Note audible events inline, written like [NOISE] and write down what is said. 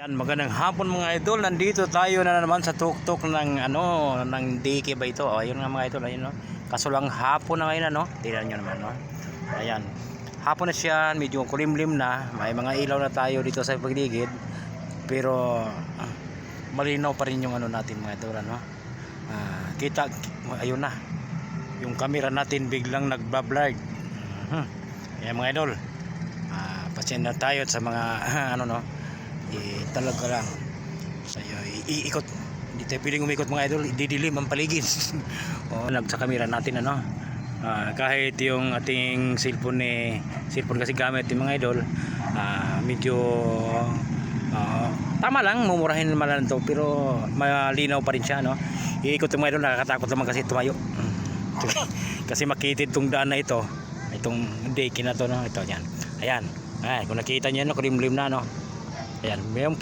Yan, magandang hapon mga idol. Nandito tayo na naman sa tuktok ng ano, ng DK ba ito? Oh, ayun nga mga idol, ayun no. Kaso lang hapon na ngayon ano. Tingnan niyo naman no. Ayan. Hapon na siya, medyo kulimlim na. May mga ilaw na tayo dito sa pagdigid. Pero ah, malinaw pa rin yung ano natin mga idol ano. Ah, kita ayun na. Yung camera natin biglang nagba-blurred. Mhm. Ayan mga idol. Ah, pasensya na tayo sa mga [LAUGHS] ano no eh, talaga lang. Sayo iikot. Hindi tayo pwedeng umikot mga idol. Didilim ang paligid. [LAUGHS] O nag sa camera natin ano? Ah, kahit yung ating cellphone ni cellphone kasi gamit yung mga idol ah, medyo ah, tama lang mumurahin naman lang to pero malinaw pa rin siya no? Iikot yung mga idol nakakatakot naman kasi tumayo. [LAUGHS] Kasi makitid tong daan na ito itong daykin na to no? Ito yan. Ayan. Ay kung nakita niyo no kulimlim na no Ayan, may yung